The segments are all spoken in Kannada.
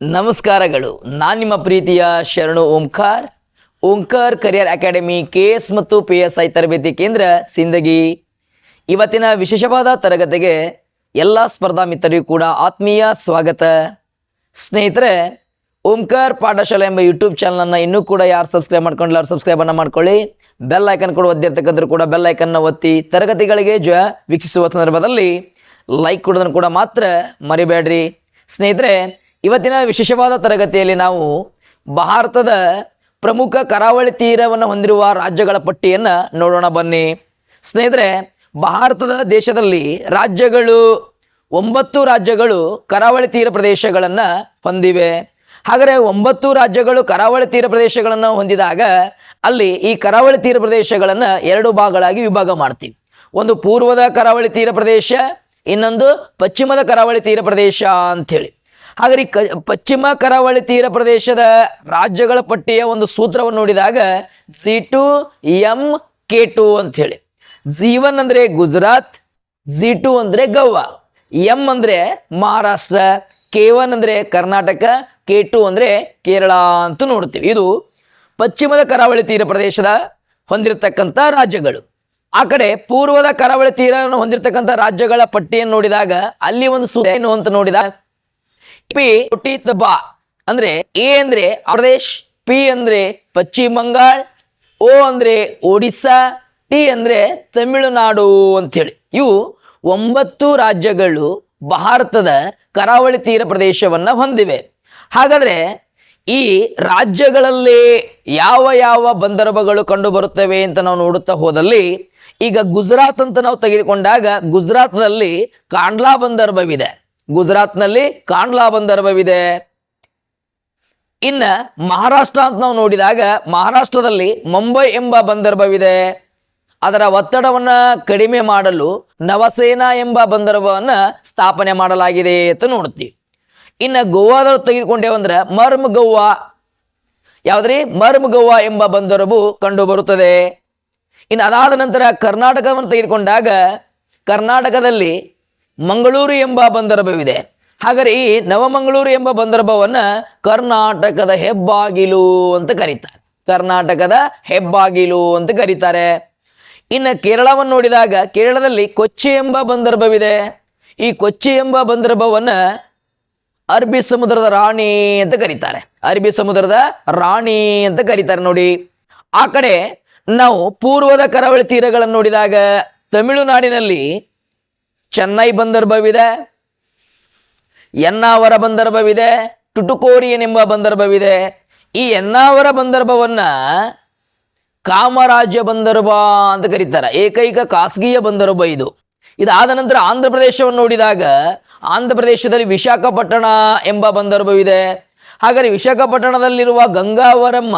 ನಮಸ್ಕಾರಗಳು. ನಾನು ನಿಮ್ಮ ಪ್ರೀತಿಯ Sharanu Omkar. Omkar career academy K S ಮತ್ತು ಪಿ ಎಸ್ ಐ ತರಬೇತಿ ಕೇಂದ್ರ ಸಿಂದಗಿ. ಇವತ್ತಿನ ವಿಶೇಷವಾದ ತರಗತಿಗೆ ಎಲ್ಲ ಸ್ಪರ್ಧಾ ಮಿತ್ರರಿಗೂ ಕೂಡ ಆತ್ಮೀಯ ಸ್ವಾಗತ. ಸ್ನೇಹಿತರೆ, ಓಂಕಾರ್ ಪಾಠಶಾಲೆ ಎಂಬ ಯೂಟ್ಯೂಬ್ ಚಾನಲನ್ನು ಇನ್ನೂ ಕೂಡ ಯಾರು ಸಬ್ಸ್ಕ್ರೈಬ್ ಮಾಡ್ಕೊಂಡಿಲ್ಲ ಅವ್ರು ಸಬ್ಸ್ಕ್ರೈಬನ್ನು ಮಾಡ್ಕೊಳ್ಳಿ. ಬೆಲ್ ಐಕನ್ ಕೂಡ ಒದ್ದಿರ್ತಕ್ಕಂಥರು ಕೂಡ ಬೆಲ್ ಐಕನ್ನ ಒತ್ತಿ ತರಗತಿಗಳಿಗೆ ಜ ವೀಕ್ಷಿಸುವ ಸಂದರ್ಭದಲ್ಲಿ ಲೈಕ್ ಕೊಡೋದನ್ನು ಕೂಡ ಮಾತ್ರ ಮರಿಬೇಡ್ರಿ. ಸ್ನೇಹಿತರೆ ಇವತ್ತಿನ ವಿಶೇಷವಾದ ತರಗತಿಯಲ್ಲಿ ನಾವು ಭಾರತದ ಪ್ರಮುಖ ಕರಾವಳಿ ತೀರವನ್ನು ಹೊಂದಿರುವ ರಾಜ್ಯಗಳ ಪಟ್ಟಿಯನ್ನು ನೋಡೋಣ ಬನ್ನಿ. ಸ್ನೇಹಿತರೆ, ಭಾರತದ ದೇಶದಲ್ಲಿ ರಾಜ್ಯಗಳು ಒಂಬತ್ತು ರಾಜ್ಯಗಳು ಕರಾವಳಿ ತೀರ ಪ್ರದೇಶಗಳನ್ನು ಹೊಂದಿವೆ. ಹಾಗರೆ ಒಂಬತ್ತು ರಾಜ್ಯಗಳು ಕರಾವಳಿ ತೀರ ಪ್ರದೇಶಗಳನ್ನು ಹೊಂದಿದಾಗ ಅಲ್ಲಿ ಈ ಕರಾವಳಿ ತೀರ ಪ್ರದೇಶಗಳನ್ನು ಎರಡು ಭಾಗಗಳಾಗಿ ವಿಭಾಗ ಮಾಡ್ತೀವಿ. ಒಂದು ಪೂರ್ವದ ಕರಾವಳಿ ತೀರ ಪ್ರದೇಶ, ಇನ್ನೊಂದು ಪಶ್ಚಿಮದ ಕರಾವಳಿ ತೀರ ಪ್ರದೇಶ ಅಂಥೇಳಿ. ಹಾಗಾದ್ರೆ ಕ, ಪಶ್ಚಿಮ ಕರಾವಳಿ ತೀರ ಪ್ರದೇಶದ ರಾಜ್ಯಗಳ ಪಟ್ಟಿಯ ಒಂದು ಸೂತ್ರವನ್ನು ನೋಡಿದಾಗ C to M K to ಅಂಥೇಳಿ. ಜಿ ಒನ್ ಅಂದ್ರೆ ಗುಜರಾತ್, ಜಿ ಟು ಅಂದ್ರೆ ಗೋವಾ. ಎಂ ಅಂದ್ರೆ ಮಹಾರಾಷ್ಟ್ರ, ಕೆ ಒನ್ ಅಂದ್ರೆ ಕರ್ನಾಟಕ, ಕೆ ಟು ಅಂದ್ರೆ ಕೇರಳ ಅಂತ ನೋಡ್ತೀವಿ. ಇದು ಪಶ್ಚಿಮದ ಕರಾವಳಿ ತೀರ ಪ್ರದೇಶದ ಹೊಂದಿರತಕ್ಕಂಥ ರಾಜ್ಯಗಳು. ಆ ಕಡೆ ಪೂರ್ವದ ಕರಾವಳಿ ತೀರವನ್ನು ಹೊಂದಿರತಕ್ಕಂಥ ರಾಜ್ಯಗಳ ಪಟ್ಟಿಯನ್ನು ನೋಡಿದಾಗ ಅಲ್ಲಿ ಒಂದು ಸೂತ್ರ ಏನು ಅಂತ ನೋಡಿದಾಗ ಪಿ ಟಿ ಬಾ. ಅಂದ್ರೆ ಎ ಅಂದ್ರೆ ಪ್ರದೇಶ್ ಪಿ ಅಂದ್ರೆ ಪಶ್ಚಿಮ ಬಂಗಾಳ್, ಓ ಅಂದ್ರೆ ಒಡಿಸ್ಸಾ, ಟಿ ಅಂದ್ರೆ ತಮಿಳುನಾಡು ಅಂತೇಳಿ ಇವು ಒಂಬತ್ತು ರಾಜ್ಯಗಳು ಭಾರತದ ಕರಾವಳಿ ತೀರ ಪ್ರದೇಶವನ್ನ ಹೊಂದಿವೆ. ಹಾಗಾದ್ರೆ ಈ ರಾಜ್ಯಗಳಲ್ಲಿ ಯಾವ ಯಾವ ಬಂದರಬಗಳು ಕಂಡು ಬರುತ್ತವೆ ಅಂತ ನಾವು ನೋಡುತ್ತಾ ಹೋದಲ್ಲಿ, ಈಗ ಗುಜರಾತ್ ಅಂತ ನಾವು ತೆಗೆದುಕೊಂಡಾಗ ಗುಜರಾತ್ನಲ್ಲಿ ಕಾಂಡ್ಲಾ ಬಂದರ್ಭವಿದೆ. ಗುಜರಾತ್ನಲ್ಲಿ ಕಾಂಡ್ಲಾ ಬಂದರ್ಭವಿದೆ. ಇನ್ನ ಮಹಾರಾಷ್ಟ್ರ ಅಂತ ನಾವು ನೋಡಿದಾಗ ಮಹಾರಾಷ್ಟ್ರದಲ್ಲಿ ಮುಂಬೈ ಎಂಬ ಬಂದರ್ಭವಿದೆ. ಅದರ ಒತ್ತಡವನ್ನ ಕಡಿಮೆ ಮಾಡಲು ನವಸೇನಾ ಎಂಬ ಬಂದರ್ಭವನ್ನ ಸ್ಥಾಪನೆ ಮಾಡಲಾಗಿದೆ ಅಂತ ನೋಡ್ತೀವಿ ಇನ್ನು ಗೋವಾದಲ್ಲಿ ತೆಗೆದುಕೊಂಡೇವಂದ್ರೆ ಮರ್ಮ್ ಗೋವಾ. ಯಾವ್ದ್ರಿ? ಮರ್ಮ್ ಗೋವಾ ಎಂಬ ಬಂದರವು ಕಂಡು ಬರುತ್ತದೆ ಇನ್ನು ಅದಾದ ನಂತರ ಕರ್ನಾಟಕವನ್ನು ತೆಗೆದುಕೊಂಡಾಗ ಕರ್ನಾಟಕದಲ್ಲಿ ಮಂಗಳೂರು ಎಂಬ ಬಂದರ್ಭವಿದೆ. ಹಾಗಾದ್ರೆ ಈ ನವಮಂಗಳೂರು ಎಂಬ ಬಂದರ್ಭವನ್ನ ಕರ್ನಾಟಕದ ಹೆಬ್ಬಾಗಿಲು ಅಂತ ಕರೀತಾರೆ. ಕರ್ನಾಟಕದ ಹೆಬ್ಬಾಗಿಲು ಅಂತ ಕರೀತಾರೆ. ಇನ್ನು ಕೇರಳವನ್ನು ನೋಡಿದಾಗ ಕೇರಳದಲ್ಲಿ ಕೊಚ್ಚಿ ಎಂಬ ಬಂದರ್ಭವಿದೆ. ಈ ಕೊಚ್ಚಿ ಎಂಬ ಬಂದರ್ಭವನ್ನ ಅರಬ್ಬಿ ಸಮುದ್ರದ ರಾಣಿ ಅಂತ ಕರೀತಾರೆ. ಅರಬ್ಬಿ ಸಮುದ್ರದ ರಾಣಿ ಅಂತ ಕರೀತಾರೆ ನೋಡಿ. ಆ ಕಡೆ ನಾವು ಪೂರ್ವದ ಕರಾವಳಿ ತೀರಗಳನ್ನು ನೋಡಿದಾಗ ತಮಿಳುನಾಡಿನಲ್ಲಿ ಚೆನ್ನೈ ಬಂದರ್ಭವಿದೆ, ಎನ್ನಾವರ ಬಂದರ್ಭವಿದೆ ಟುಟುಕೋರಿಯನ್ ಎಂಬ ಬಂದರ್ಭವಿದೆ. ಈ ಎನ್ನಾವರ ಬಂದರ್ಭವನ್ನ ಕಾಮರಾಜ್ಯ ಬಂದರ್ಭ ಅಂತ ಕರೀತಾರೆ. ಏಕೈಕ ಖಾಸಗಿಯ ಬಂದರ್ಭ ಇದು. ಇದಾದ ನಂತರ ಆಂಧ್ರ ಪ್ರದೇಶವನ್ನು ನೋಡಿದಾಗ ಆಂಧ್ರ ಪ್ರದೇಶದಲ್ಲಿ ವಿಶಾಖಪಟ್ಟಣ ಎಂಬ ಬಂದರ್ಭವಿದೆ. ಹಾಗಾದ್ರೆ ವಿಶಾಖಪಟ್ಟಣದಲ್ಲಿರುವ ಗಂಗಾವರಮ್ಮ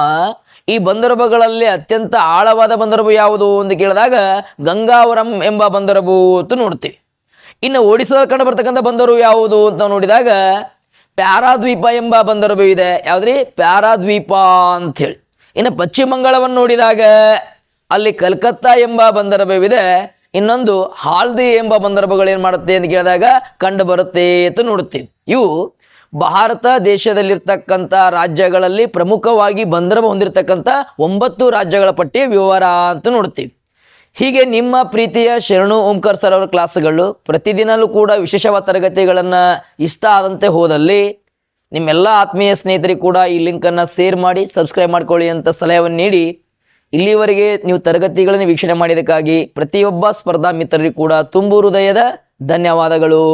ಈ ಬಂದರ್ಭಗಳಲ್ಲಿ ಅತ್ಯಂತ ಆಳವಾದ ಬಂದರ್ಭ ಯಾವುದು ಅಂತ ಕೇಳಿದಾಗ ಗಂಗಾವರಂ ಎಂಬ ಬಂದರ್ಭ ಅಂತ ನೋಡ್ತೀವಿ. ಇನ್ನು ಒಡಿಸ್ಸಾದಲ್ಲಿ ಕಂಡು ಬರ್ತಕ್ಕಂಥ ಬಂದರು ಯಾವುದು ಅಂತ ನೋಡಿದಾಗ ಪ್ಯಾರಾದ್ವೀಪ ಎಂಬ ಬಂದರು ಇದೆ. ಯಾವ್ದ್ರಿ? ಪ್ಯಾರಾದ್ವೀಪ ಅಂಥೇಳಿ. ಇನ್ನು ಪಶ್ಚಿಮ ಬಂಗಾಳವನ್ನು ನೋಡಿದಾಗ ಅಲ್ಲಿ ಕಲ್ಕತ್ತಾ ಎಂಬ ಬಂದರ್ಭವಿದೆ ಇನ್ನೊಂದು ಹಾಲ್ದಿ ಎಂಬ ಬಂದರ್ಭಗಳು ಏನು ಮಾಡುತ್ತೆ ಅಂತ ಕೇಳಿದಾಗ ಕಂಡು ಬರುತ್ತೆ ಅಂತ ನೋಡುತ್ತೇವೆ. ಇವು ಭಾರತ ದೇಶದಲ್ಲಿರ್ತಕ್ಕಂಥ ರಾಜ್ಯಗಳಲ್ಲಿ ಪ್ರಮುಖವಾಗಿ ಬಂದರ್ಭ ಹೊಂದಿರತಕ್ಕಂಥ ಒಂಬತ್ತು ರಾಜ್ಯಗಳ ಪಟ್ಟಿಯ ವಿವರ ಅಂತ ನೋಡ್ತೀವಿ ಹೀಗೆ ನಿಮ್ಮ ಪ್ರೀತಿಯ ಶರಣು ಓಂಕಾರ್ ಸರ್ ಅವರ ಕ್ಲಾಸ್ಗಳು ಪ್ರತಿದಿನಲೂ ಕೂಡ ವಿಶೇಷವಾದ ತರಗತಿಗಳನ್ನು ಇಷ್ಟ ಆದಂತೆ ಹೋದಲ್ಲಿ ನಿಮ್ಮೆಲ್ಲ ಆತ್ಮೀಯ ಸ್ನೇಹಿತರಿಗೆ ಕೂಡ ಈ ಲಿಂಕನ್ನು ಶೇರ್ ಮಾಡಿ ಸಬ್ಸ್ಕ್ರೈಬ್ ಮಾಡ್ಕೊಳ್ಳಿ ಅಂತ ಸಲಹೆಯನ್ನು ನೀಡಿ. ಇಲ್ಲಿವರೆಗೆ ನೀವು ತರಗತಿಗಳನ್ನು ವೀಕ್ಷಣೆ ಮಾಡಿದ್ದಕ್ಕಾಗಿ ಪ್ರತಿಯೊಬ್ಬ ಸ್ಪರ್ಧಾ ಮಿತ್ರರಿಗೂ ಕೂಡ ತುಂಬು ಹೃದಯದ ಧನ್ಯವಾದಗಳು.